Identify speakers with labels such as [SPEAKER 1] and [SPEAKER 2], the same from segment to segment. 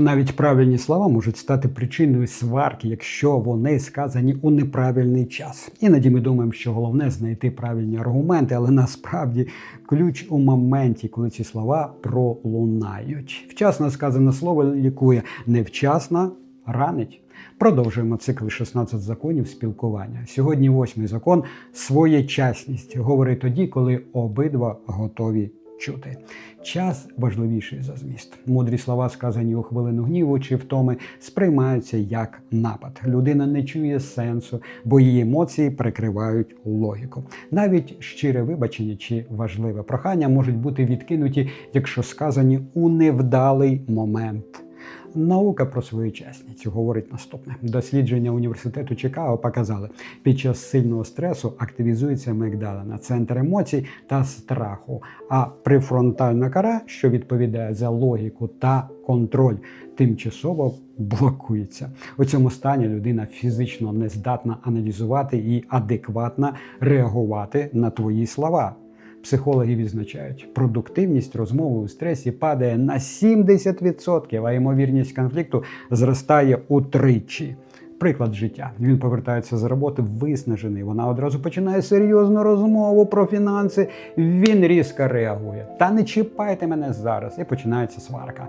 [SPEAKER 1] Навіть правильні слова можуть стати причиною сварки, якщо вони сказані у неправильний час. Іноді ми думаємо, що головне знайти правильні аргументи, але насправді ключ у моменті, коли ці слова пролунають. Вчасно сказане слово лікує, невчасно ранить. Продовжуємо цикл 16 законів спілкування. Сьогодні восьмий закон своєчасність. Говори тоді, коли обидва готові чути. Час важливіший за зміст. Мудрі слова, сказані у хвилину гніву чи втоми, сприймаються як напад. Людина не чує сенсу, бо її емоції прикривають логіку. Навіть щире вибачення чи важливе прохання можуть бути відкинуті, якщо сказані у невдалий момент. Наука про своєчасність говорить наступне: дослідження університету Чикаго показали, під час сильного стресу активізується мигдалина, центр емоцій та страху. А префронтальна кора, що відповідає за логіку та контроль, тимчасово блокується. У цьому стані людина фізично не здатна аналізувати і адекватно реагувати на твої слова. Психологи відзначають, продуктивність розмови у стресі падає на 70%, а ймовірність конфлікту зростає утричі. Приклад життя. Він повертається з роботи виснажений. Вона одразу починає серйозну розмову про фінанси. Він різко реагує. Та не чіпайте мене зараз. І починається сварка.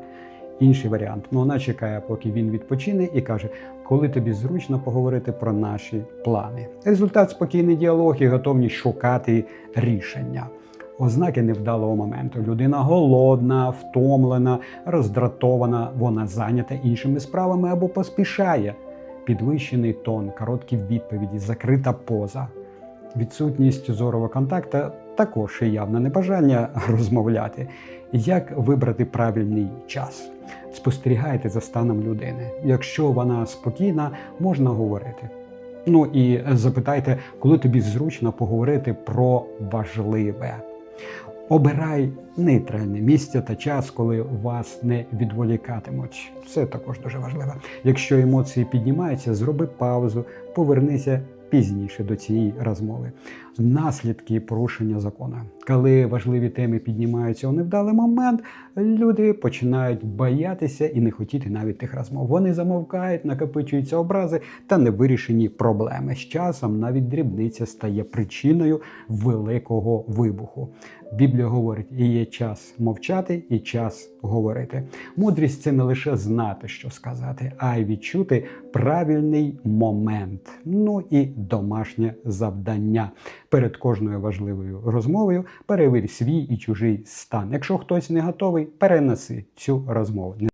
[SPEAKER 1] Інший варіант. Ну, вона чекає, поки він відпочине, і каже, коли тобі зручно поговорити про наші плани. Результат спокійний діалог і готовність шукати рішення. Ознаки невдалого моменту. Людина голодна, втомлена, роздратована, вона зайнята іншими справами або поспішає. Підвищений тон, короткі відповіді, закрита поза. Відсутність зорового контакту також явне небажання розмовляти. Як вибрати правильний час? Спостерігайте за станом людини. Якщо вона спокійна, можна говорити. Ну і запитайте, коли тобі зручно поговорити про важливе. Обирай нейтральне місце та час, коли вас не відволікатимуть. Це також дуже важливо. Якщо емоції піднімаються, зроби паузу, повернися пізніше до цієї розмови. Наслідки порушення закону. Коли важливі теми піднімаються у невдалий момент, люди починають боятися і не хотіти навіть тих розмов. Вони замовкають, накопичуються образи та невирішені проблеми. З часом навіть дрібниця стає причиною великого вибуху. Біблія говорить, і є час мовчати, і час говорити. Мудрість це не лише знати, що сказати, а й відчути правильний момент. Ну і домашнє завдання. Перед кожною важливою розмовою перевір свій і чужий стан. Якщо хтось не готовий, перенеси цю розмову.